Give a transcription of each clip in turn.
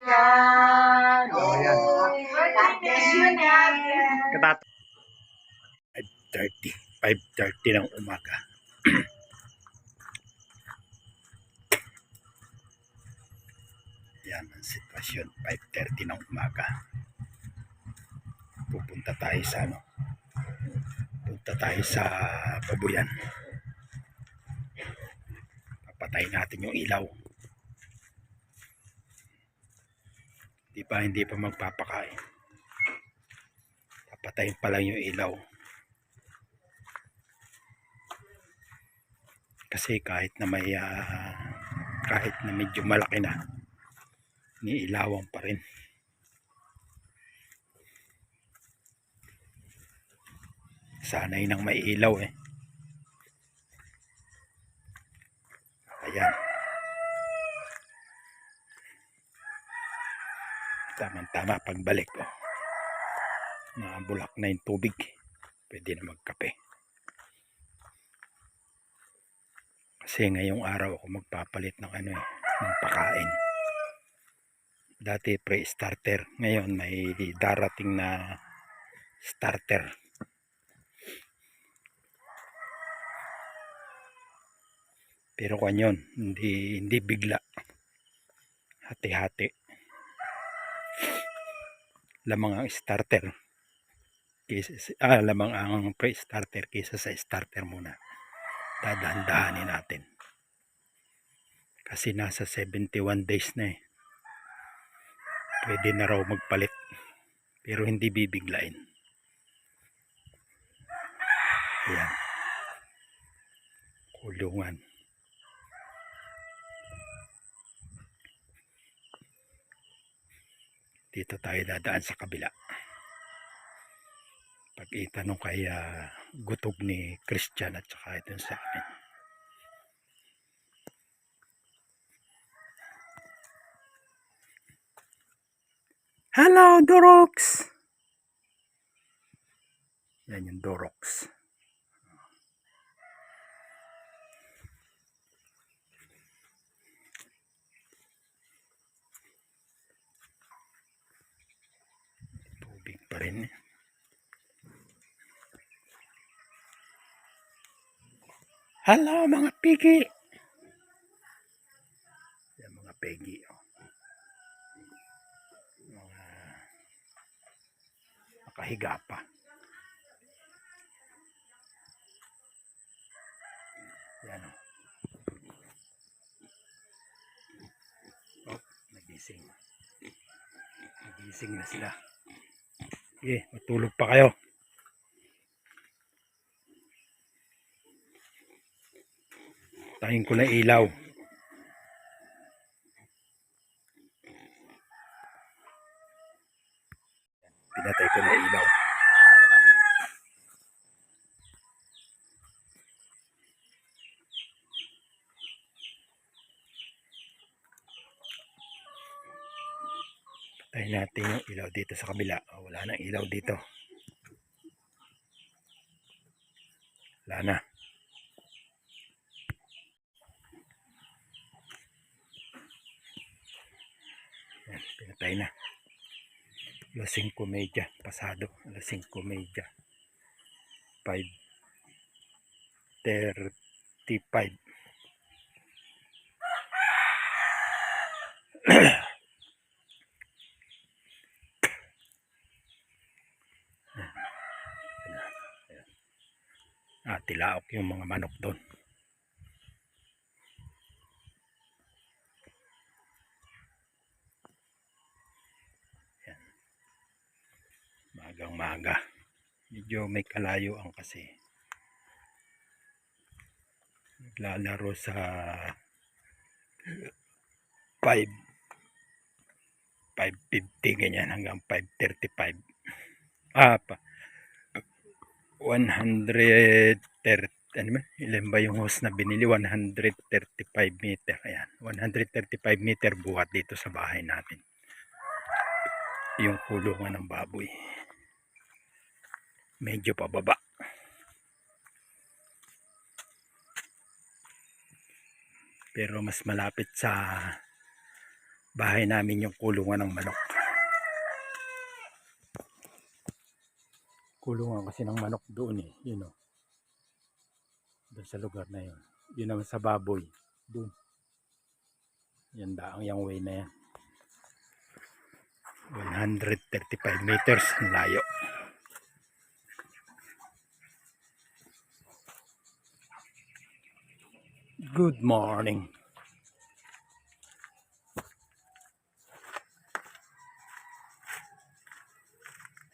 Yan. Oh, yan. Katat 5.30. 5.30 ng umaga. Yan ang sitwasyon. 5.30 ng umaga. Pupunta tayo sa ano. Punta tayo sa babuyan. Papatay natin yung ilaw. Di pa hindi pa magpapakain. Papatayin pa lang yung ilaw. Kasi kahit na may ah, kahit na medyo malaki na niilawan pa rin. Sanay nang may ilaw eh. Ayan. Tama-tama pagbalik ko. Nabulak na yung tubig. Pwede na magkape. Kasi ngayong araw ako magpapalit ng ano eh, ng pakain. Dati pre-starter. Ngayon may darating na starter. Pero kanyon, hindi, hindi bigla. Hati-hati. Lamang ang starter. Kaysa, ah, lamang ang pre-starter kaysa sa starter muna. Dadahan-dahanin natin. Kasi nasa 71 days na eh. Pwede na raw magpalit. Pero hindi bibiglain. Ayan. Kulungan. Dito tayo dadaan sa kabila. Pag itanong kay ah, gutog ni Christian at saka ito sa amin. Hello, Dorox! Yan yung Dorox. Tubig pa rin. eh. Hello, mga pigi! Yan mga pigi. Oh. Mga nakahiga pa. Yan o. Oh, nagising. Nagising na sila. Sige, matulog pa kayo. Tahin ko na ilaw. Pinatay ko na ilaw. Patayin natin yung ilaw dito sa kabila. Oh, wala nang ilaw dito. Wala na. Yan, pinatay na. Alas 5 media, pasado. Alas 5 media. 5 35. ah, tilaok yung mga manok doon. Yan. Magang maga. Medyo may kalayuan kasi. Naglalaro sa 5 550 ganyan hanggang 535 ah pa 130 ano ba? Ilan ba yung hose na binili? 135 meter. Ayan. 135 meter buhat dito sa bahay natin. Yung kulungan ng baboy. Medyo pababa. Pero mas malapit sa bahay namin yung kulungan ng manok. Kulungan kasi ng manok doon eh. Yun o. Doon sa lugar na yun. Yun naman sa baboy. Doon. Yan daang yung way na yan. 135 meters ang layo. Good morning.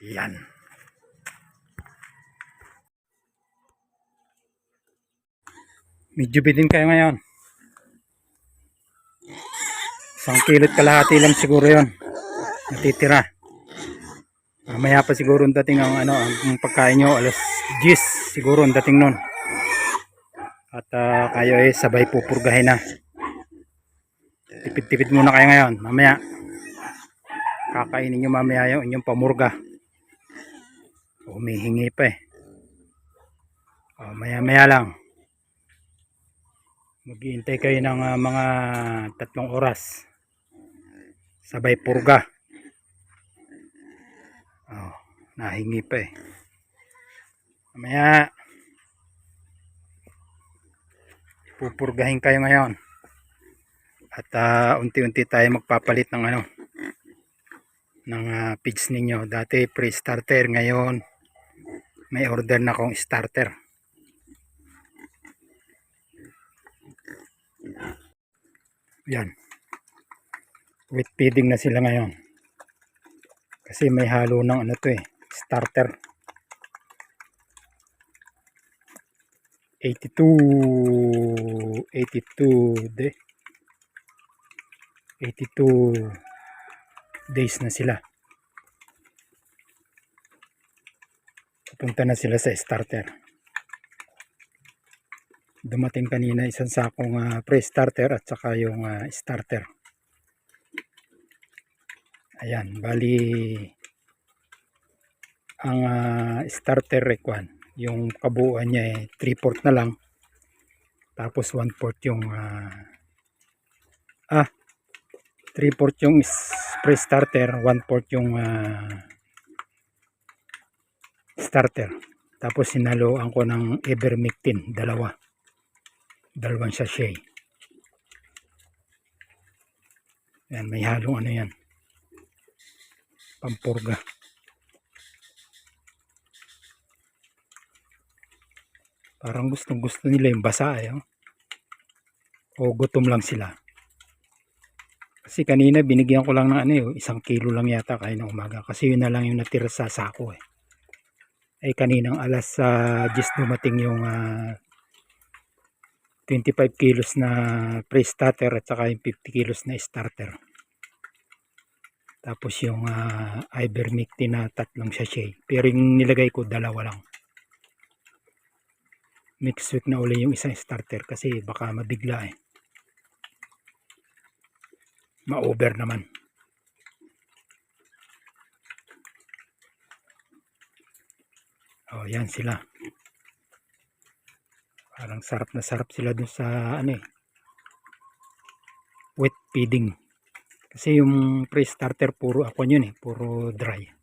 Yan. Medyo bitin kayo ngayon. Isang kilot kalahati lang siguro yon natitira. Mamaya pa siguro ang dating ang ano ang pagkain nyo alas 10 siguro ang dating nun. At ah, kayo eh sabay pupurgahin na. Tipid-tipid muna kayo ngayon. Mamaya kakainin nyo mamaya yung inyong pamurga. Humihingi pa eh. O, maya-maya lang. Maghihintay kayo ng ah, mga tatlong oras. Sabay purga. Oh, nahingi pa eh. Mamaya pupurgahin kayo ngayon. At ah, unti-unti tayo magpapalit ng ano ng ah, feeds ninyo. Dati pre-starter ngayon may order na akong starter. Yan. With feeding na sila ngayon. Kasi may halo ng ano to eh, starter. 82 82 de 82 days na sila. Pupunta na sila sa starter. Dumating kanina isang sakong ah, pre-starter at saka yung ah, starter. Ayan, bali ang ah, starter rekwan, yung kabuuan niya eh 3/4 na lang. Tapos 1/4 yung ah ah 3/4 yung is- pre-starter, 1/4 yung ah, starter. Tapos sinaloan ko ng ivermectin, dalawa. Dalawang sachet. Yan, may halong ano yan. Pampurga. Parang gustong gusto nila yung basa eh. oh. O gutom lang sila. Kasi kanina binigyan ko lang ng ano eh, isang kilo lang yata kain ng umaga. Kasi yun na lang yung natira sa sako eh. Ay kaninang alas sa 10 dumating yung ah, 25 kilos na pre-starter at saka yung 50 kilos na starter. Tapos yung uh, ivermectin na tatlong sachet. Pero yung nilagay ko dalawa lang. Mix with na uli yung isang starter kasi baka mabigla eh. Ma-over naman. Oh, yan sila. Parang sarap na sarap sila dun sa ano eh. Wet feeding. Kasi yung pre-starter puro ako yun eh, puro dry.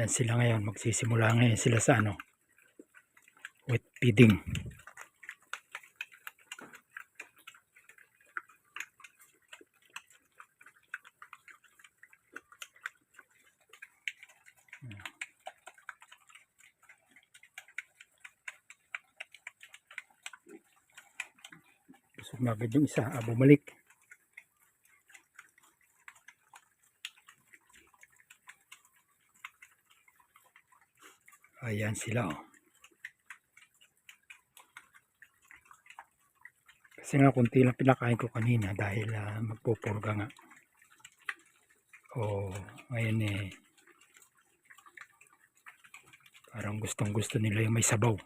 Yan sila ngayon, magsisimula ngayon sila sa ano, wet feeding. Busog na agad yung isa, ah, bumalik. Ayan sila oh. Kasi nga kunti lang pinakain ko kanina dahil ah, magpupurga nga. Oh, ngayon eh parang gustong gusto nila yung may sabaw.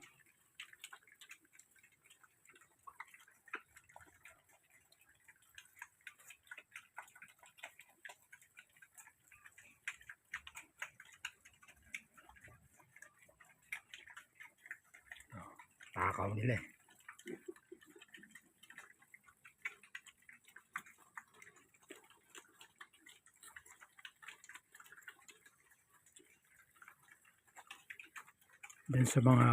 Takaw nila eh. Dun sa mga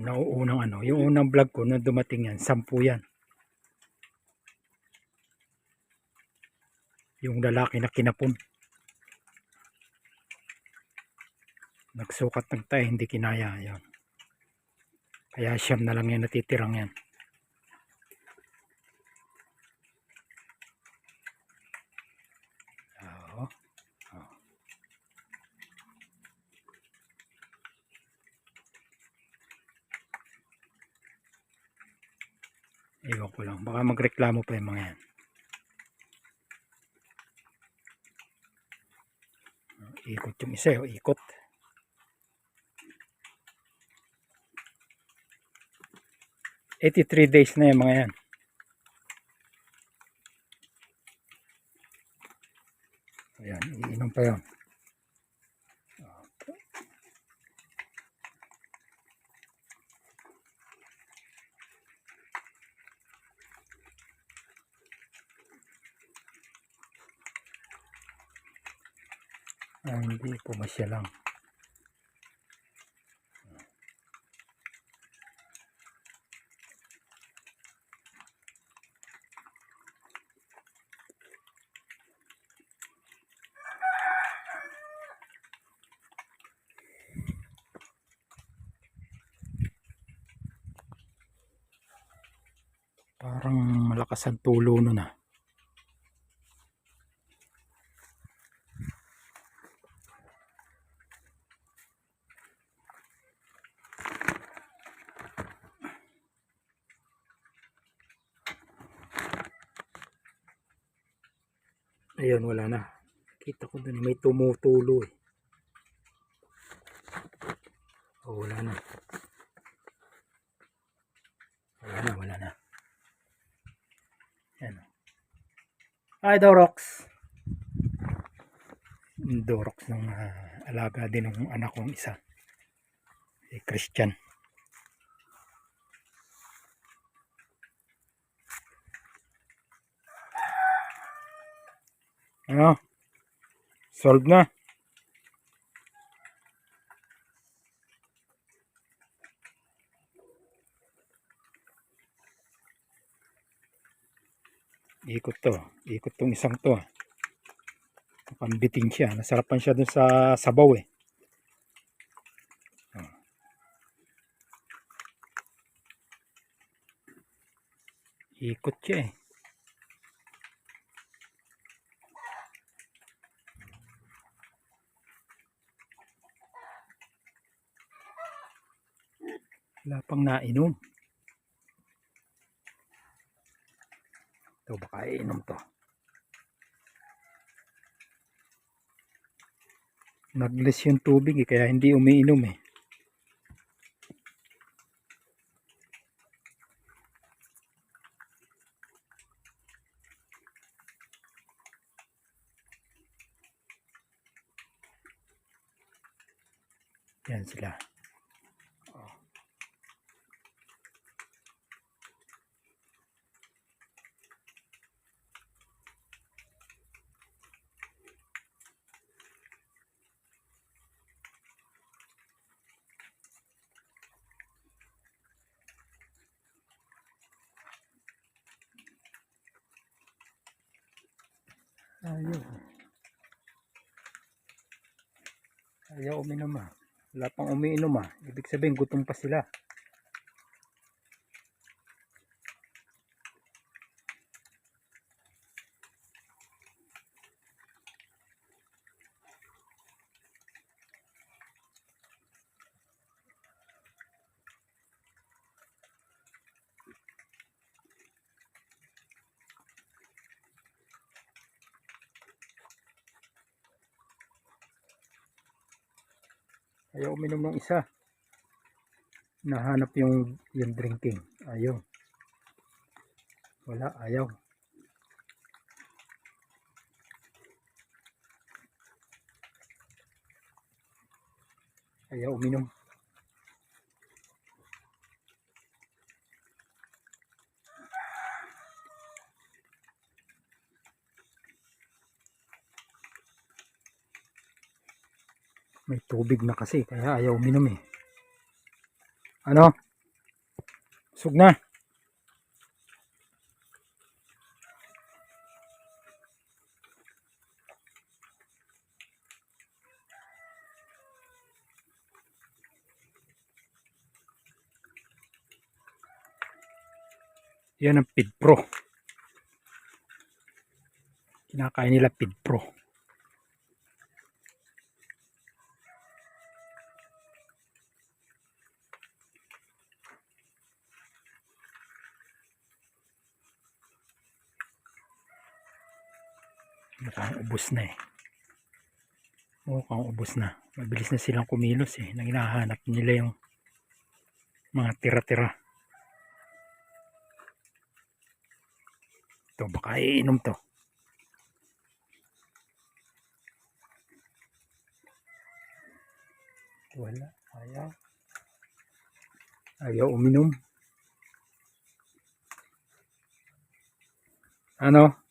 nauunang ano, yung unang vlog ko nung dumating yan, sampu yan. Yung lalaki na kinapon. Nagsukat ng tayo, hindi kinaya. Yun. Kaya siyam na lang yan natitirang yan. Oo. Oo. Ewan ko lang. Baka magreklamo pa yung mga yan. Ikot yung isa, oh, ikot. Eighty-three days na yung mga yan. Ayan, iinom pa yun. Ah, hindi, pumasya lang. Parang malakas ang tulo nun ah. Ayun, wala na. Kita ko dun, may tumutulo eh. Oh, wala na. Wala na, wala na. Yan. oh. Ay, Dorox. Dorox ng ah, alaga din ng anak kong isa. Si Christian. Ano? Solve na. Ikot to. Ikot tong isang to. Pambiting siya. Nasarapan siya dun sa sabaw eh. Ah. Ikot siya eh. Wala pang nainom. Ito baka iinom to. Nagles yung tubig eh, kaya hindi umiinom eh. Yan sila. Ayaw. Ayaw uminom ah. Wala pang umiinom ah. Ibig sabihin gutom pa sila. Ayaw uminom ng isa. Nahanap yung, yung drinking. Ayaw. Wala, ayaw. Ayaw uminom. May tubig na kasi kaya ayaw uminom eh. Ano? Sug na. Yan ang Pid Pro. Kinakain nila Pid Pro. Mukhang ubos na eh. Mukhang ubos na. Mabilis na silang kumilos eh. Nang hinahanap nila yung mga tira-tira. Ito, baka iinom to. Wala. Ayaw. Ayaw uminom. Ano?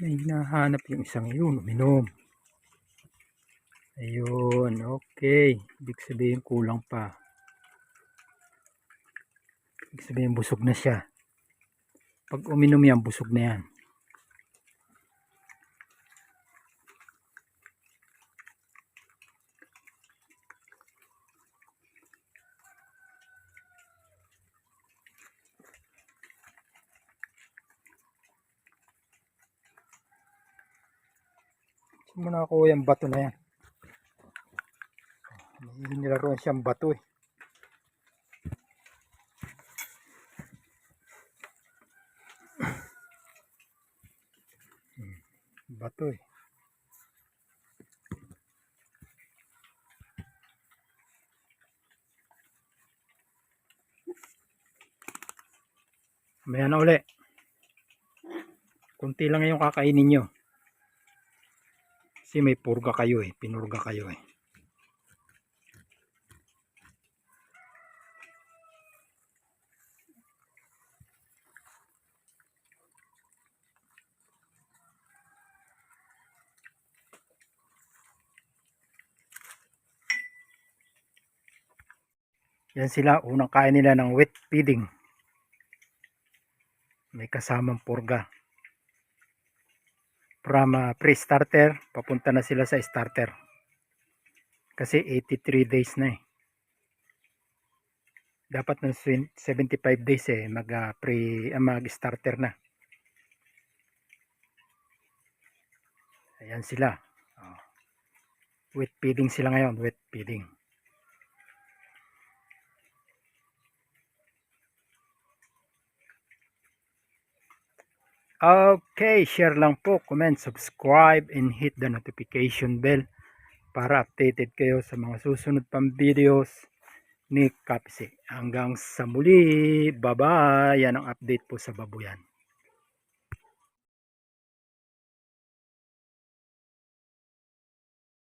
May hinahanap yung isang yun. Uminom. Ayun. Okay. Ibig sabihin kulang pa. Ibig sabihin busog na siya. Pag uminom yan, busog na yan. Mo nakakuha yung bato na yan? May nilaruan siyang bato eh. Hmm, Bato eh. Maya na uli. Kunti lang yung kakainin nyo. Kasi may purga kayo eh. Pinurga kayo eh. Yan sila. Unang kain nila ng wet feeding. May kasamang purga. From uh, pre-starter, papunta na sila sa starter. Kasi 83 days na eh. Dapat ng 75 days eh mag uh, pre uh, mag starter na. Ayan sila. Oh. Wet feeding sila ngayon, wet feeding. Okay, share lang po, comment, subscribe, and hit the notification bell para updated kayo sa mga susunod pang videos ni Kapsi. Hanggang sa muli, bye-bye! Yan ang update po sa babuyan.